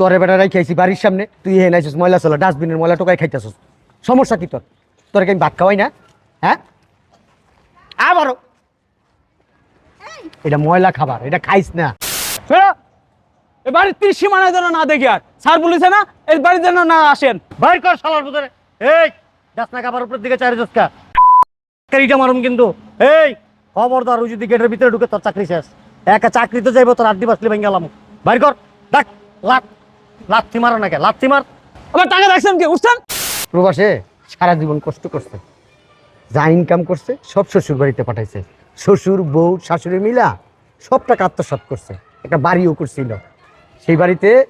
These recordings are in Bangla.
তোরে বেটা রাই খাইছি বাড়ির সামনে তুই হে নাইছিস ময়লা চলা ডাস্টবিনের ময়লা টোকাই খাইতেছিস। সমস্যা কি তোর? তোর কি আমি ভাত খাওয়াই না হ্যাঁ? আবারও। এটা ময়লা খাবার এটা খাইস না। এ বাড়ির যেন না দেখি আর। স্যার বলেছে না এই বাড়ির যেন না আসেন। বাইর কর শালার ভিতরে। এই যাস না খাবার উপর দিকে চারি যাস চাকরিটা মারুম কিন্তু। এই খবরদার ওই যদি গেটের ভিতরে ঢুকে তোর চাকরি শেষ। একা চাকরিতে যাইবো তোর আড্ডি বাসলি ভেঙে গেলাম বাইর কর ডাক লাত। লাথি মারো নাকি? লাথি মার। আবার টাকা রাখছেন কি উঠছেন প্রবাসে সারা জীবন কষ্ট করছে। যা ইনকাম করছে সব শ্বশুর বাড়িতে পাঠাইছে। শ্বশুর বউ শাশুড়ি মিলা সব টাকা আত্মসাৎ করছে। একটা বাড়িও করছিল। সেই বাড়িতে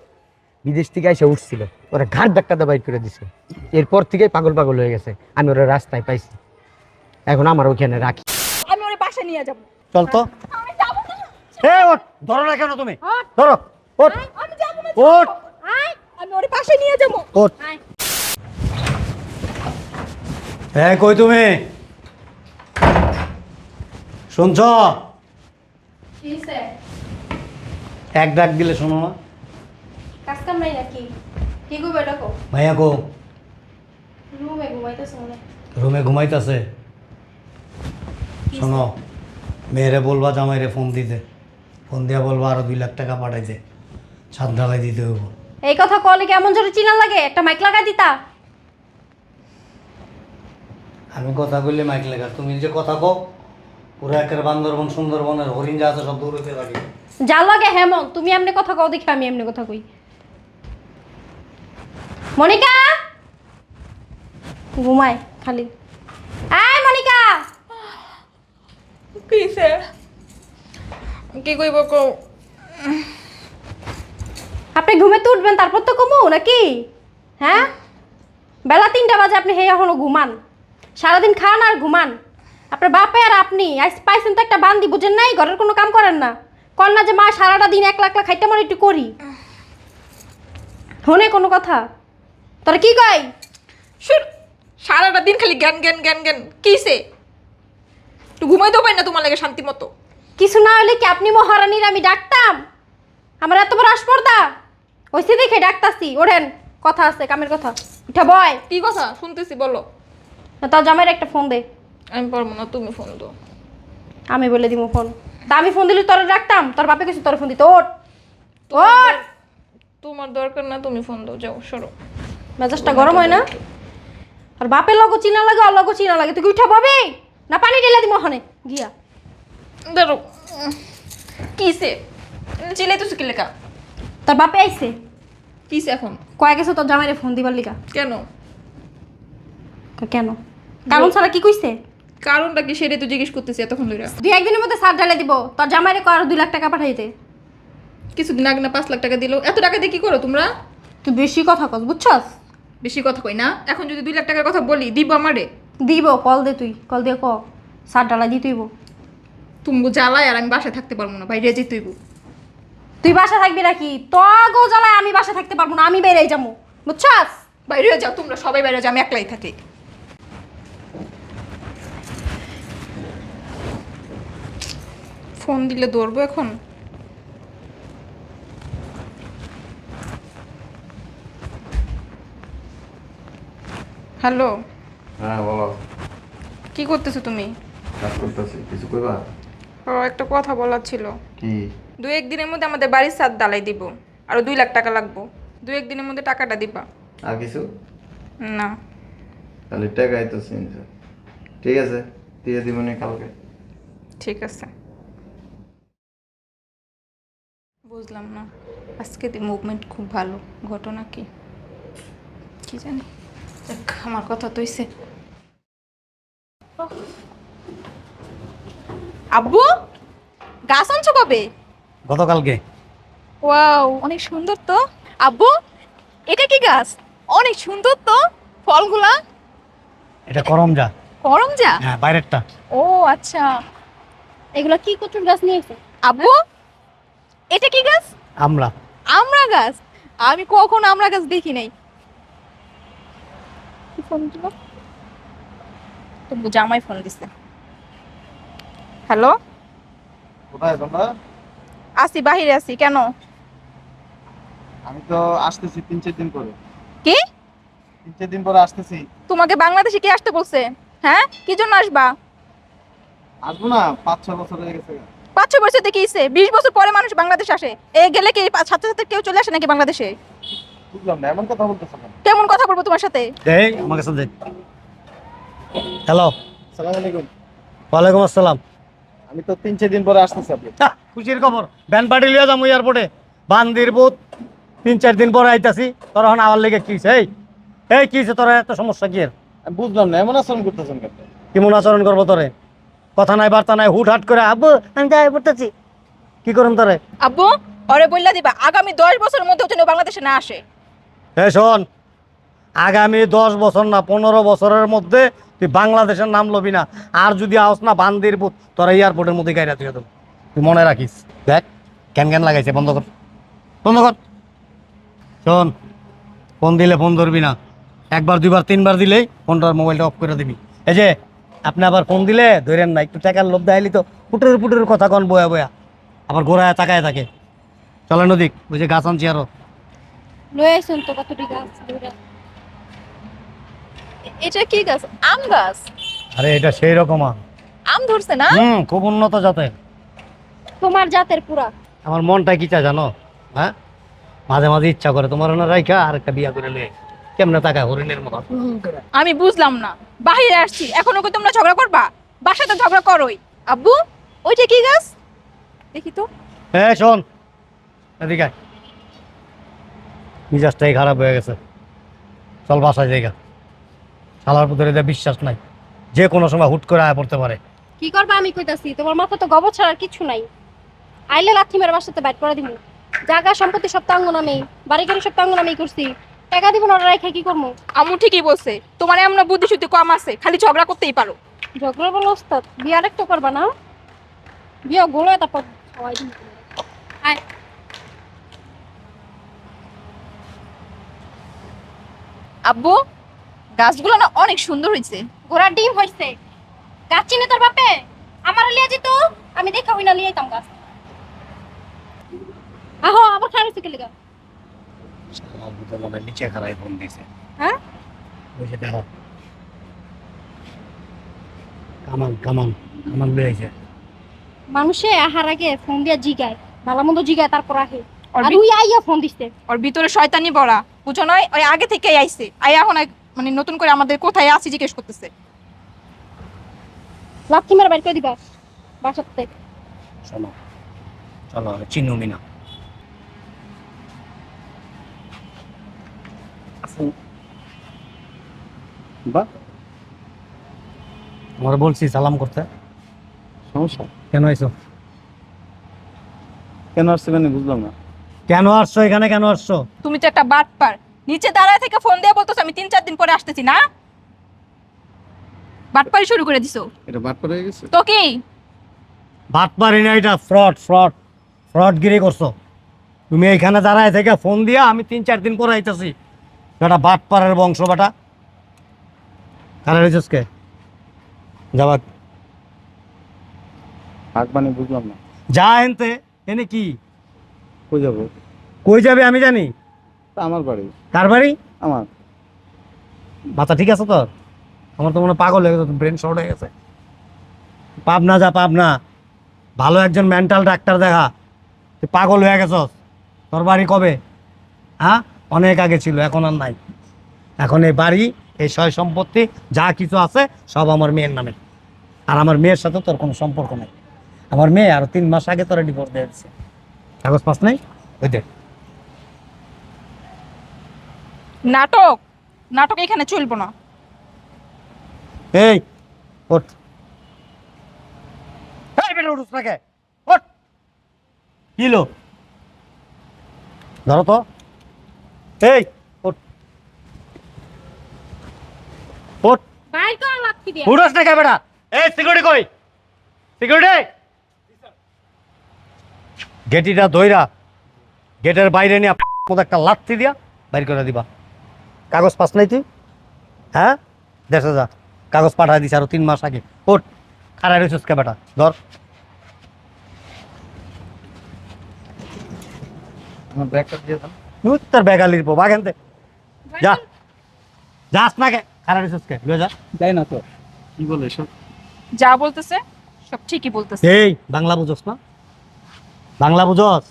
বিদেশ থেকে এসে উঠছিল। ওরা ঘাট ধাক্কাতে বাইর করে দিছে। এরপর থেকে পাগল পাগল হয়ে গেছে। আমি ওরা রাস্তায় পাইছি। এখন আমার ওখানে রাখি। আমি ওরে বাসা নিয়ে যাব। চল তো। আমি যাব না। এ ওঠ। ধরো না কেন তুমি? ধরো। ওঠ। আমি যাব না। ওঠ। আমি ওরে বাসা নিয়ে যাব। ওঠ। হ্যাঁ কই তুমি? শুনছ? এক ডাক দিলে শোনো না। কাজ কাম নাই নাকি? কি গো বেটা কো ভাইয়া কো? রুমে ঘুমাইতেছ মনে রুমে ঘুমাইতেছে। শোনো মেয়েরে বলবা জামাইরে ফোন দিতে। ফোন দিয়া বলবা আরও দুই লাখ টাকা পাঠাইতে। ছাদ ঢালাই দিতে হইব। এই কথা কলে কেমন জোরে চিনা লাগে? একটা মাইক লাগাই দিতা। আমি কথা বললে মাইক লেখা তুমি যে কথা কো পুরো একের বান্দরবন সুন্দরবনের হরিণ যা আছে সব দৌড়তে লাগে যা লাগে হেমন তুমি এমনি কথা কও দেখি আমি এমনি কথা কই। মনিকা! ঘুমায় খালি। আয় মনিকা! কিসে কি কইব কও? আপনি ঘুমে তো উঠবেন তারপর তো কমু নাকি? হ্যাঁ? বেলা তিনটা বাজে আপনি হে এখনও ঘুমান। সারাদিন খান আর ঘুমান। আপনার বাপে আর আপনি আজ পাইছেন তো একটা বান্দি বুঝেন নাই? ঘরের কোনো কাম করেন না। কর না যে মা সারাটা দিন এক লাখ লাখ খাইতে মনে একটু করি। হনে কোনো কথা। তোরা কি কই শুন সারাটা দিন খালি জ্ঞান জ্ঞান জ্ঞান জ্ঞান। কিসে একটু ঘুমাইতেও পাই না তোমার লাগে শান্তি মতো। কিছু না হলে কি আপনি মহারানীর আমি ডাকতাম? আমার এত বড় আসপর্দা। ওইসে দেখে ডাকতাছি ওঠেন কথা আছে কামের কথা। উঠা বয়। কি কথা? শুনতেছি বলো। তার জামাইয়ের একটা ফোন দে। আমি পারব না তুমি ফোন দাও। আমি বলে দিব ফোন। তা আমি ফোন দিলে তোর রাখতাম তোর বাপে কিছু তোর ফোন দিত ওট ওট তোমার দরকার না তুমি ফোন দাও যাও সরো। মেজাজটা গরম হয় না? আর বাপের লগো চিনা লাগে আর লগো চিনা লাগে তুই উঠা পাবি না পানি ঢেলে দিব ওখানে গিয়া। ধরো কিসে? চিলাই তো কি লেখা? তোর বাপে আইছে? কিসে এখন? কয়ে গেছে তোর জামাইরে ফোন দিবার লিগা। কেন? কেন? কারণ ছাড়া কি কইছে? কারণটা কি সেটাই তো জিজ্ঞেস করতেছি এতক্ষণ ধরে দুই একদিনের মধ্যে সার ঢালে দিব। তোর জামাইরে কয় আর দুই লাখ টাকা পাঠাইতে কিছুদিন আগে না পাঁচ লাখ টাকা দিলো। এত টাকা দিয়ে কি করো তোমরা? তুই বেশি কথা কস বুঝছস? বেশি কথা কই না? এখন যদি দুই লাখ টাকার কথা বলি দিব আমারে? দিব কল দে তুই কল দিয়ে ক। সার ডালা দি তুইব। তুমি জ্বালায় আর আমি বাসায় থাকতে পারব না বাইরে যেতে হইব। তুই বাসা থাকবি নাকি? তগো জ্বালায় আমি বাসা থাকতে পারব না আমি বেড়ে যাব। বুঝছস? বাইরে যাও তোমরা সবাই বাইরে যাও আমি একলাই থাকি। ফোন দিলে ধরবো এখন? হ্যালো? হ্যাঁ বলো। কি করতেছো তুমি? কাজ করতেছি কিছু কইবা? ও একটা কথা বলার ছিল। কি? দু একদিনের মধ্যে আমাদের বাড়ির সাত ডালাই দিব আর দুই লাখ টাকা লাগবো। দু একদিনের মধ্যে টাকাটা দিবা। আর কিছু? না। তাহলে টাকাই তো চিনছো ঠিক আছে দিয়ে দিবনি কালকে। ঠিক আছে। বুঝলাম না আজকে মুভমেন্ট খুব ভালো ঘটনা কি? কি জানি? আমার কথা তো হইছে। আব্বু গাছ আনছো কবে? গতকালকে। ওয়াও অনেক সুন্দর তো। আব্বু এটা কি গাছ? অনেক সুন্দর তো ফলগুলা। এটা করম যা গরম যা হ্যাঁ বাইরেরটা। ও আচ্ছা। এগুলো কি কচুর গাছ নিয়ে এসে আব্বু এটা কি গাছ? আমরা আমরা গাছ? আমি কখনো আমরা গাছ দেখি নাই। কি ফোন দিল? তবু জামাই ফোন দিছে। হ্যালো? কোথায় তোমরা? আসি বাহিরে আসি কেন? আমি তো আসতেছি তিন চার দিন পরে। কি? তিন চার দিন পরে আসতেছি। তোমাকে বাংলাদেশে কি আসতে বলছে? হ্যাঁ? কি জন্য আসবা? আসব না পাঁচ ছ বছর হয়ে গেছে। পাঁচ ছয় বছর থেকে ইসে বিশ বছর পরে মানুষ বাংলাদেশ আসে। এ গেলে কি পা- সাথে সাথে কেউ চলে আসে নাকি বাংলাদেশে? বুঝলাম না এমন কথা বলতেছ কেন? কেমন কথা বলব তোমার সাথে? এই আমার কাছে দেখ। হ্যালো সালাম আলাইকুম। ওয়ালাইকুম আসসালাম। আমি তো তিন চার দিন পরে আসতেছি আপনি। খুশির খবর। ব্যান পার্টি লিয়ে যাব এয়ারপোর্টে। বান্দির বুথ তিন চার দিন পরে আইতাছি। তোর এখন আওয়ার লেগে কি? এই এই কি তোর? এত সমস্যা কি এর? আমি বুঝলাম না এমন আচরণ করতেছেন কেন? কেমন আচরণ করব তোরে? কথা নাই বার্তা নাই হুট হাট করে আব্বু আমি যাই পড়তেছি। কি করুন তোরে? আব্বু ওরে বললা দিবা আগামী দশ বছরের মধ্যে যেন বাংলাদেশে না আসে। এ শোন আগামী দশ বছর না পনেরো বছরের মধ্যে তুই বাংলাদেশের নাম লবি না। আর যদি আস না বান্দির তোরা এয়ারপোর্টের মধ্যে গাইরা তুই তুই মনে রাখিস। দেখ, ক্যান ক্যান লাগাইছে, বন্ধ কর। বন্ধ কর। শোন, ফোন দিলে ফোন ধরবি না। একবার, দুইবার, তিনবার দিলেই ফোনটার মোবাইলটা অফ করে দিবি। এই যে, আপনি আবার ফোন দিলে, ধরেন না, একটু টাকার লোভ দেখাইলি তো পুটের পুটের কথা কন বয়া বয়া। আবার গোড়ায় তাকায় থাকে। চলেন ওদিক, ওই যে গাছ আনছি আরও। লয়ে আইসুন তো, কতটি দুইটা। এটা কি গাছ? আম গাছ। আরে এটা সেই রকম আম। আম ধরছে না? হুম খুব উন্নত জাতের। তোমার জাতের পুরা। আমার মনটা কি চায় জানো? হ্যাঁ? মাঝে মাঝে ইচ্ছা করে তোমার না রাইখা আর একটা বিয়া করে নিয়ে কেমনে তাকায় হরিণের মতো? আমি বুঝলাম না। বাহিরে আসছি। এখনও কি তোমরা ঝগড়া করবা? বাসাতে ঝগড়া করোই। আব্বু ওইটা কি গাছ? দেখি তো। হ্যাঁ শোন। এদিকে। মিজাজটাই খারাপ হয়ে গেছে। চল বাসায় জায়গা শালার পুত্রের এদের বিশ্বাস নাই। যে কোনো সময় হুট করে আয় পড়তে পারে। কি করবা আমি কইতাছি তোমার মাথা তো গবর ছাড়ার কিছু নাই। আইলে লাথি মেরে বাসাতে বাইট করে দিব জায়গা সম্পত্তি সব তো আঙ্গুন আমি বাড়ি গাড়ি সব তো আঙ্গুন আমি করছি। টাকা দিব না রাইখা কি করব আমু ঠিকই বলছে তোমার এমন বুদ্ধি শুদ্ধি কম আছে খালি ঝগড়া করতেই পারো। ঝগড়া বলো ওস্তাদ বিয়ে আরেকটা করবা না? বিয়ে গোলো তারপর সবাই দিন আয়। আব্বু? গাছগুলো না অনেক সুন্দর হয়েছে ঘোড়ার ডিম হইছে। গাছ চিনে তোর বাপে? আমার লিয়ে যেত আমি দেখা হই না লিয়ে আইতাম গাছ। আহো আবার খারাপ হয়েছে কেলে গা মনে নিচে খারাই ফোন দিয়েছে হ্যাঁ? যে দেখো। কামান কামান কামান বেড়েছে মানুষে আহার আগে ফোন দিয়া জিগায় ভালো মন্দ জিগায় তারপর আহে। আর আর ওই আইয়া ফোন দিছে। ওর ভিতরে শয়তানি বড়া বুঝো নয় ওই আগে থেকেই আইছে। আই এখন মানে নতুন করে আমাদের কোথায় আছি জিজ্ঞেস করতেছে। লাথি মেরে বাইর করে দিবা? বাসার থেকে শোনো চলো চিনু মিনা। বাহ আমার বলছি সালাম করতে। সমস্যা? কেন আইছো? কেন আসছো কেন বুঝলাম না। কেন আসছো? এখানে কেন আসছো? তুমি তো একটা বাটপার। নিচে দাঁড়ায় থেকে ফোন দিয়ে বলতো আমি তিন চার দিন পরে আসতেছি না? বাটপারি শুরু করে দিছো। এটা বাট হয়ে গেছে? তো কি? বাট পারি না এটা ফ্রড ফ্রড ফ্রড গিরি করছ। তুমি এইখানে দাঁড়ায় থেকে ফোন দিয়া আমি তিন চার দিন পরে আইতাছি। বেটা বাট পাড়ের বংশ বেটা। কারা রয়েছিস কে যাবা হাক মানে বুঝলাম না। যা এনতে এনে কি? কই যাব? কই যাবে আমি জানি। আমার বাড়ি। কার বাড়ি? আমার। মাথা ঠিক আছে তোর আমার তো মনে পাগল হয়ে গেছে ব্রেন শর্ট হয়ে গেছে। পাবনা যা পাবনা। ভালো একজন মেন্টাল ডাক্তার দেখা। তুই পাগল হয়ে গেছস। তোর বাড়ি কবে? হ্যাঁ? অনেক আগে ছিল এখন আর নাই। এখন এই বাড়ি এই সয় সম্পত্তি যা কিছু আছে সব আমার মেয়ের নামে। আর আমার মেয়ের সাথে তোর কোনো সম্পর্ক নাই। আমার মেয়ে আরও তিন মাস আগে তোরা ডিভোর্স দিয়ে দিচ্ছে কাগজ পাস নাই? ওই দেখ। নাটক? নাটক এখানে চলবো না। এই ওঠ। এই বেটা উঠুস না ওঠ। কি ধরো তো। এই ওঠ। ওঠ। লাথি দিয়া। উঠোস বেটা? এই সিকিউরিটি কই? সিকিউরিটি গেটিটা দইরা গেটের বাইরে নিয়ে একটা লাথি দিয়া বাইর করে দিবা। কাগজ পাস নাই তুই? হ্যাঁ? দেশে যা কাগজ পাঠায় দিছে আরও তিন মাস আগে। ওট খারাই রয়েছিস কে বেটা? ধর। তোর বেগালির পো বাগানতে যা। যাস না কে খারাপ কে? লয়ে যা। যাই না তো। কি বলে এসব? যা বলতেছে সব ঠিকই বলতেছে। এই বাংলা বুঝোস না? বাংলা বুঝোস?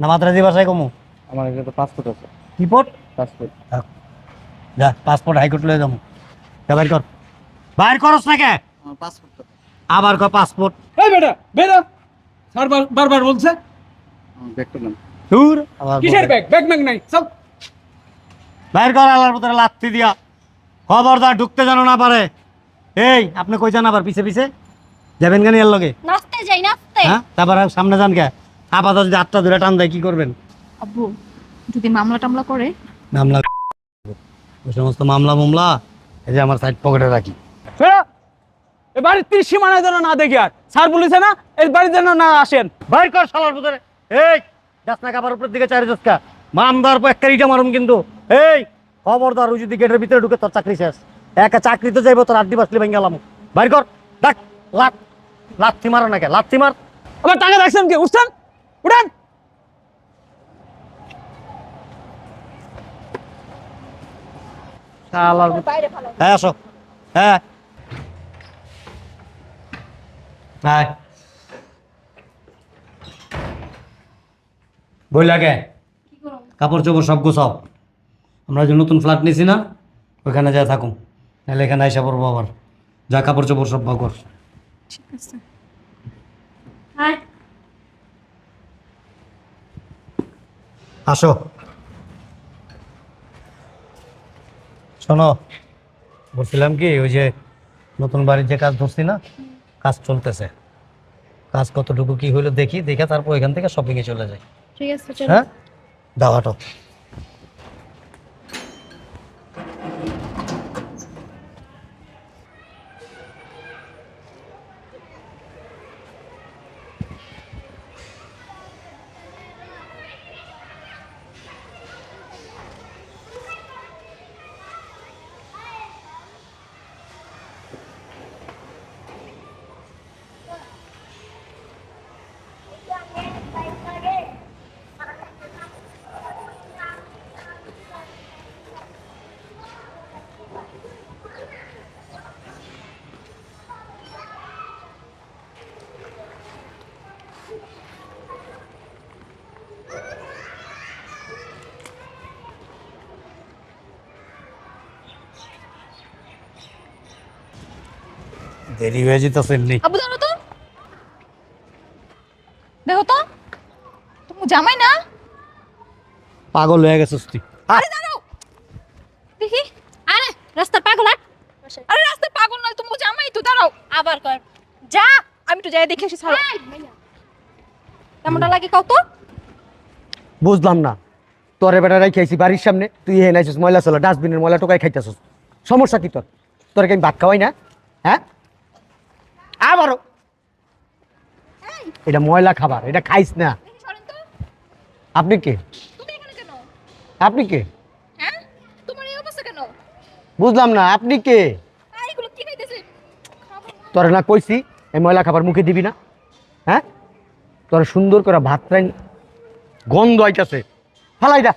না মাদ্রাজি ভাষায় কমু? আমার এখানে তো পাসপোর্ট আছে। কি পট পাসপোর্ট যা পাসপোর্ট হাইকোর্ট লয়ে যাব। যা বাইর কর। বাইর করস না কে? পাসপোর্ট আবার কর পাসপোর্ট এই বেটা স্যার বারবার বলছে। আমার ব্যাগটা নাম দূর কিসের ব্যাগ ব্যাগ ম্যাগ নাই সব বাইর কর আলার ভিতরে লাত্তি দিয়া। খবরদার ঢুকতে জানো না পারে। এই আপনি কই যান আবার পিছে পিছে? যাবেন কেন এর লগে? নাচতে যাই নাচতে। হ্যাঁ তারপর সামনে যান কে? আপাতত যদি আটটা ধরে টান দেয় কি করবেন? আব্বু যদি মামলা টামলা করে? মামলা ওই সমস্ত মামলা মামলা এই যে আমার সাইড পকেটে রাখি। এ বাড়ির সীমানায় যেন না দেখি আর। স্যার বলেছে না এই বাড়ির যেন না আসেন। বাইর কর শালার ভিতরে। এই যাস না কাবার উপরের দিকে চারি দশকা মাম দেওয়ার পর একটা ইটা মারুম কিন্তু। এই খবরদার ওই যদি গেটের ভিতরে ঢুকে তোর চাকরি শেষ। একা চাকরিতে যাইবো তোর আড্ডি বাসলি ভেঙে গেলাম বাইর কর ডাক লাত লাথি মারো নাকি লাথি মার। আবার টাকা রাখছেন কি? উঠছেন? উঠেন! শালার হ্যাঁ আসো। হ্যাঁ। হ্যাঁ বই লাগে? কাপড় চোপড় সব গোছাও। আমরা যে নতুন ফ্ল্যাট নিছি না ওইখানে যা থাকুন নাহলে এখানে আইসা পড়ব আবার। যা কাপড় চোপড় সব বাগ কর ঠিক আছে। আসো। শোনো বলছিলাম কি ওই যে নতুন বাড়ির যে কাজ ধরছি না কাজ চলতেছে। কাজ কতটুকু কি হইল দেখি দেখে তারপর এখান থেকে শপিংয়ে চলে যাই। ঠিক আছে হ্যাঁ? দাও দেরি হয়ে যেতেছে এমনি আব্বু জানো তো? দেখো তো তুমি জামাই না? পাগল হয়ে গেছিস তুই। আরে দাঁড়াও। দেখি। আরে রাস্তার পাগল আরে রাস্তায় পাগল নয় তুমি জামাই তো দাঁড়াও। আবার কর। যা আমি তো যাই দেখে এসে ছাড়ো। কেমনটা লাগে কত বুঝলাম না। তোরে বেটা রাই খাইছি বাড়ির সামনে তুই নাইছিস ময়লা চলো ডাস্টবিনের ময়লা টোকাই খাইতেছিস। সমস্যা কি তোর? তোর কি আমি ভাত খাওয়াই না হ্যাঁ? আবারও এটা ময়লা খাবার এটা খাইস না। আপনি কে? আপনি কে? হ্যাঁ? বুঝলাম না আপনি কে। তোরে না কইছি এই ময়লা খাবার মুখে দিবি না। হ্যাঁ? তোর সুন্দর করে ভাত গন্ধ আইতাছে। ফালাই দা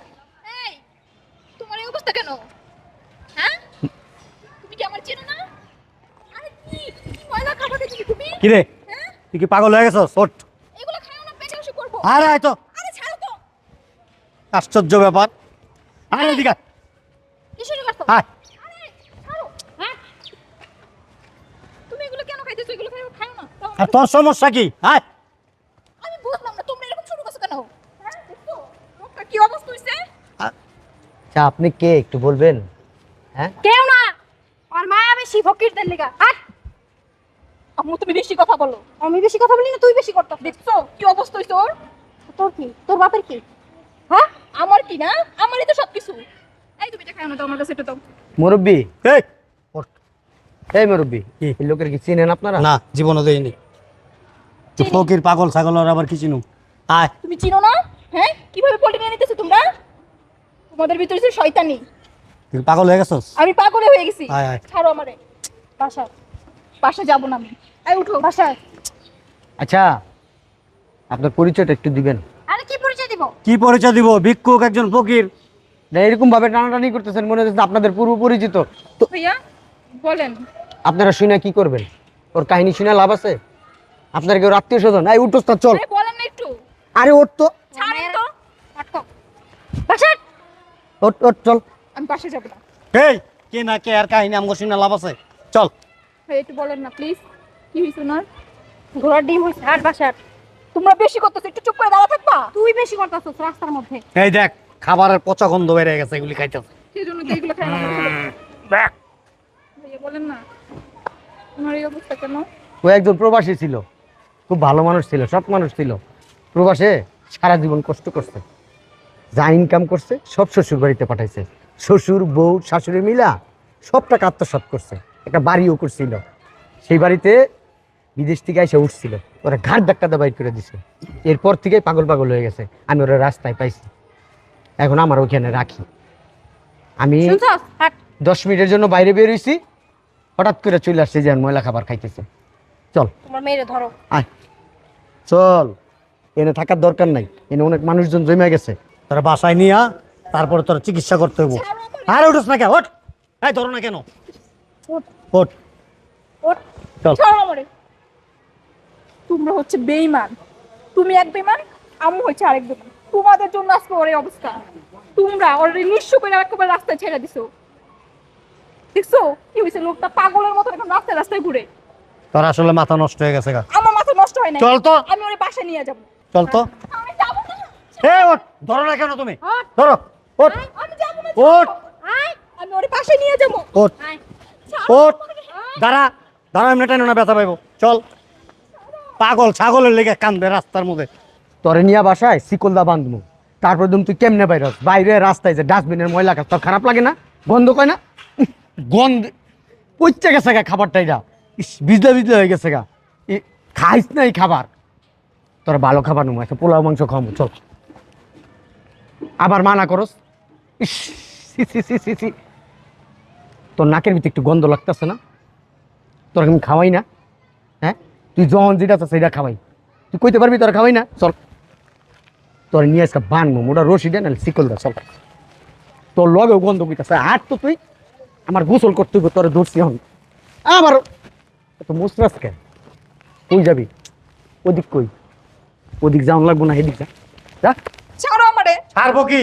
এই তোমার এই অবস্থা কেন হ্যাঁ তুমি কি আমার চেনো না আরে কি কি ময়লা খাবার দিচ্ছি তুমি কি রে হ্যাঁ তুই কি পাগল হয়ে গেছস? ওঠ। এগুলো খাও না পেটে অসুখ করব। আরে আয় তো। আরে ছাড়ো তো। আশ্চর্য ব্যাপার। আরে এদিকে আয়। করছ? আয়। আরে ছাড়ো। হ্যাঁ? তুমি এগুলো কেন খাইতেছো? এগুলো খাই খাও না। আর তোর সমস্যা কি? আয়। আমি বুঝলাম না তোমরা এরকম শুরু করছ কেন? হ্যাঁ দেখছ মুখটা কি অবস্থা হইছে? আচ্ছা আপনি কে? একটু বলবেন। হ্যাঁ? কেউ না। আর মায়া বেশি ফকিরদের লিগা। হাট আম্মু তুমি বেশি কথা বলো। আমি বেশি কথা বলি না তুই বেশি দেখছ কি অবস্থা হইছে ওর? তোর কি? তোর বাপের কি? হ্যাঁ? আমার কি না? আমারই তো সবকিছু। এই তুমি এটা খাও না তো আমার কাছে এটা দাও। মুরব্বী। এই। এই মুরব্বী এই লোকের কি চিনেন আপনারা? না দেয়নি। ফকির পাগল ছাগল আর আবার কি চিনু? আয়। তুমি চিনো না? হ্যাঁ? কীভাবে পল্টি নিয়ে নিতেছো তোমরা? তোমাদের ভিতরে যে শয়তানি। তুই পাগল হয়ে গেছস? আমি পাগলে হয়ে গেছি। আয়, আয়। ছাড়ো আমারে। বাসা বাসা যাব না আমি। এই উঠো বাসায়। আচ্ছা আপনার পরিচয়টা একটু দিবেন। আরে কি পরিচয় দিব? কি পরিচয় দিব? ভিক্ষুক একজন ফকির। না এরকম ভাবে টানাটানি করতেছেন মনে হচ্ছে আপনাদের পূর্ব পরিচিত। তো ভাইয়া বলেন। আপনারা শুনে কি করবেন? ওর কাহিনী শুনে লাভ আছে? আপনার কেউ আত্মীয় স্বজন? এই উঠোস না চল। আরে বলেন না একটু। আরে ওঠ তো ছাড়েন তো। আটকো। ওঠ ওঠ চল। আমি পাশে যাব না। এই কে না কে আর কাহিনী আমগো শুনে লাভ আছে? চল। একটু বলেন না প্লিজ কি হয়েছে ওনার? ঘোড়ার ডিম হইছে হাট বাসার তোমরা বেশি করতেছো একটু চুপ করে দাঁড়া থাকবা? তুই বেশি করতাছস রাস্তার মধ্যে। এই দেখ খাবারের পচা গন্ধ বেড়ে গেছে এগুলি খাইতেছে। সেই তো এগুলো খাই না। ভাইয়া বলেন না। ওনার এই অবস্থা কেন? ও একজন প্রবাসী ছিল। খুব ভালো মানুষ ছিল সৎ মানুষ ছিল। প্রবাসে সারা জীবন কষ্ট করছে। যা ইনকাম করছে সব শ্বশুর বাড়িতে পাঠাইছে। শ্বশুর বউ শাশুড়ি মিলা সব টাকা আত্মসাৎ করছে। একটা বাড়িও করছিল। সেই বাড়িতে বিদেশ থেকে এসে উঠছিল। ওরা ঘাট ধাক্কাতে বাইর করে দিছে। এরপর থেকে পাগল পাগল হয়ে গেছে। আমি ওরা রাস্তায় পাইছি। এখন আমার ওখানে রাখি। আমি দশ মিনিটের জন্য বাইরে বের বেরোইছি হঠাৎ করে চলে আসছে যে ময়লা খাবার খাইতেছে। চল। তোমার মেয়েরে ধরো। আয়। চল। এনে থাকার দরকার নাই। এনে অনেক মানুষজন জমে গেছে। তারা বাসায় নিয়া তারপরে তোর চিকিৎসা করতে হইব। আরে উঠোস না কেন? ওঠ। এই ধরো না কেন। ওঠ। ওঠ। চল। তোমরা হচ্ছে বেঈমান। তুমি এক বেঈমান আম্মু হচ্ছে আরেক বেঈমান। তোমাদের জন্য আজকে ওর অবস্থা। তোমরা ওর নিঃস্ব করে একেবারে রাস্তায় ছেড়ে দিছো। দেখছ? কি হয়েছে লোকটা পাগলের মতো এখন রাস্তায় রাস্তায় ঘুরে। তোর আসলে মাথা নষ্ট হয়ে গেছে গা। আমার মাথা নষ্ট হয় না চল তো। আমি ওর বাসায় নিয়ে যাব। চল তো। আমি যাব না। এ ওঠ। ধরো না কেন তুমি? ধরো। ওঠ। আমি যাব না। ওঠ। আমি ওর পাশে নিয়ে যাব। ওঠ। ওঠ। দাঁড়া। দাঁড়া এমনি টাইনো না ব্যথা পাইব। চল। পাগল ছাগলের লেগে কান্দবে রাস্তার মধ্যে। তোরে নিয়ে বাসায় শিকলদা বাঁধবো তারপর তুমি তুই কেমনে বাইরস? বাইরে রাস্তায় যে ডাস্টবিনের ময়লা খাস, তোর খারাপ লাগে না? গন্ধ কয় না? গন্ধ পচে গেছে গা খাবারটা এটা। ইস বিজলে বিজলে হয়ে গেছে গা। খাইস না এই খাবার। তোর ভালো খাবার নুমো, একটা পোলাও মাংস খাওয়াবো চল। আবার মানা করস। ইস তোর নাকের ভিতরে একটু গন্ধ লাগতেছে না? তোর আমি খাওয়াই না হ্যাঁ? তুই যখন যেটা আছে সেটা খাওয়াই তুই কইতে পারবি তোর খাওয়াই না? চল। তোর নিয়ে আজকে বানবো মোটা রশি দেন শিকল দা চল। তোর লগেও গন্ধ কইতাছে। হাট তো তুই আমার গোসল করতে হইব তোর ধরছি হন আমার তো মুসরাস কে কই যাবি? ওদিক কই? ওদিক যাওয়ান লাগবো না এদিক যা। যা। ছাড়ো আমারে। ছাড়বো কি?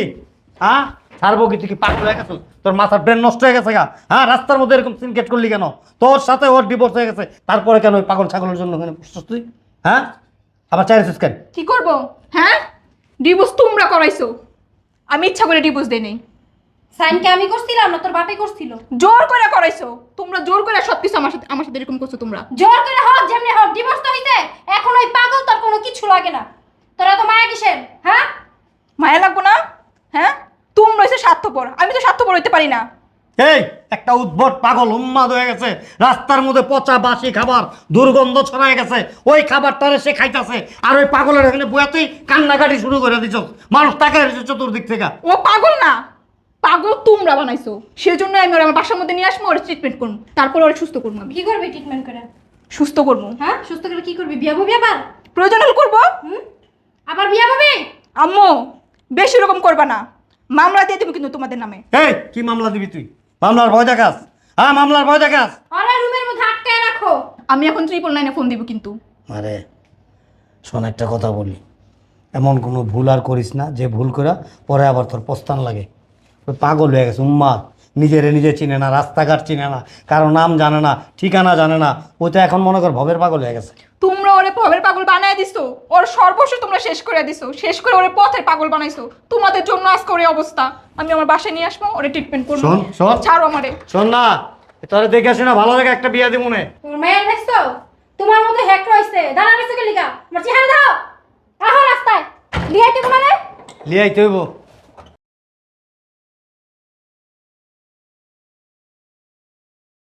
হ্যাঁ? ছাড়বো কি? তুই কি পাগল হয়ে গেছিস? তোর মাথার ব্রেন নষ্ট হয়ে গেছে গা? হ্যাঁ রাস্তার মধ্যে এরকম সিনকেট করলি কেন? তোর সাথে ওর ডিভোর্স হয়ে গেছে। তারপরে কেন ওই পাগল ছাগলের জন্য ওখানে বসছিস তুই? হ্যাঁ? আবার চাইছিস কেন? কি করব? হ্যাঁ? ডিভোর্স তোমরা করাইছো। আমি ইচ্ছা করে ডিভোর্স দেই নাই। সাইনকে আমি করছিলাম না তোর বাপে করছিল? জোর করে করাইছো। তোমরা জোর করে সবকিছু আমার সাথে আমার সাথে এরকম করছ তোমরা। জোর করে হোক যেমনি হোক ডিভোর্স তো হইতে এখন ওই পাগল তোর কোনো কিছু লাগে না। তোরা তো মায়া কিসের? হ্যাঁ? মায়া লাগবো না? হ্যাঁ? তোমরা হচ্ছে স্বার্থপর। আমি তো স্বার্থপর হইতে পারি না। এই একটা উদ্ভট পাগল উন্মাদ হয়ে গেছে। রাস্তার মধ্যে পচা বাসি খাবার দুর্গন্ধ ছড়ায় গেছে। ওই খাবারটারে সে খাইতেছে। আর ওই পাগলের এখানে বয়া তুই কান্নাকাটি শুরু করে দিছ। মানুষ তাকে চতুর্দিক থেকে। ও পাগল না। পাগল তোমরা বানাইছো। সেজন্য আমি ওর আমার বাসার মধ্যে নিয়ে আসব ওর ট্রিটমেন্ট করব। তারপর ওর সুস্থ করব আমি। কি করবি ট্রিটমেন্ট করে? সুস্থ করব। হ্যাঁ? সুস্থ করে কি করবি? বিয়া হবি আবার? প্রয়োজন হলে করব। হুম? আবার বিয়া হবি আম্মু বেশি রকম করবা না। মামলা দিয়ে দেবো কিন্তু তোমাদের নামে। এই কি মামলা দিবি তুই? মামলার ভয় দেখাস? হ্যাঁ মামলার ভয় দেখাস? আরে রুমের মধ্যে আটকায় রাখো। আমি এখন ট্রিপল নাইনে ফোন দিব কিন্তু। আরে শোন একটা কথা বলি। এমন কোনো ভুল আর করিস না যে ভুল করা পরে আবার তোর প্রস্থান লাগে। পাগল হয়ে গেছে উম্মাদ। নিজেরে নিজে চিনে না রাস্তাঘাট চিনে না কারও নাম জানে না ঠিকানা জানে না ও তো এখন মনে কর ভবের পাগল হয়ে গেছে। তোমরা ওরে ভবের পাগল বানায় দিছো ওর সর্বস্ব তোমরা শেষ করে দিছো শেষ করে ওরে পথের পাগল বানাইছো তোমাদের জন্য আজকে ওর এই অবস্থা। আমি আমার বাসায় নিয়ে আসব ওরে ট্রিটমেন্ট করব। শোন, শোন। ছাড়ো আমারে। শোন না তোরা দেখে আসে না ভালো লাগে একটা বিয়া দিব মনে। তোমার মেয়ের দেখছ তোমার মধ্যে হ্যাক রয়েছে দাঁড়া গেছে কে লিগা আমার চেহারা দাও। আহ রাস্তায়। লিয়াইতে তোমারে লিয়াইতে হইব।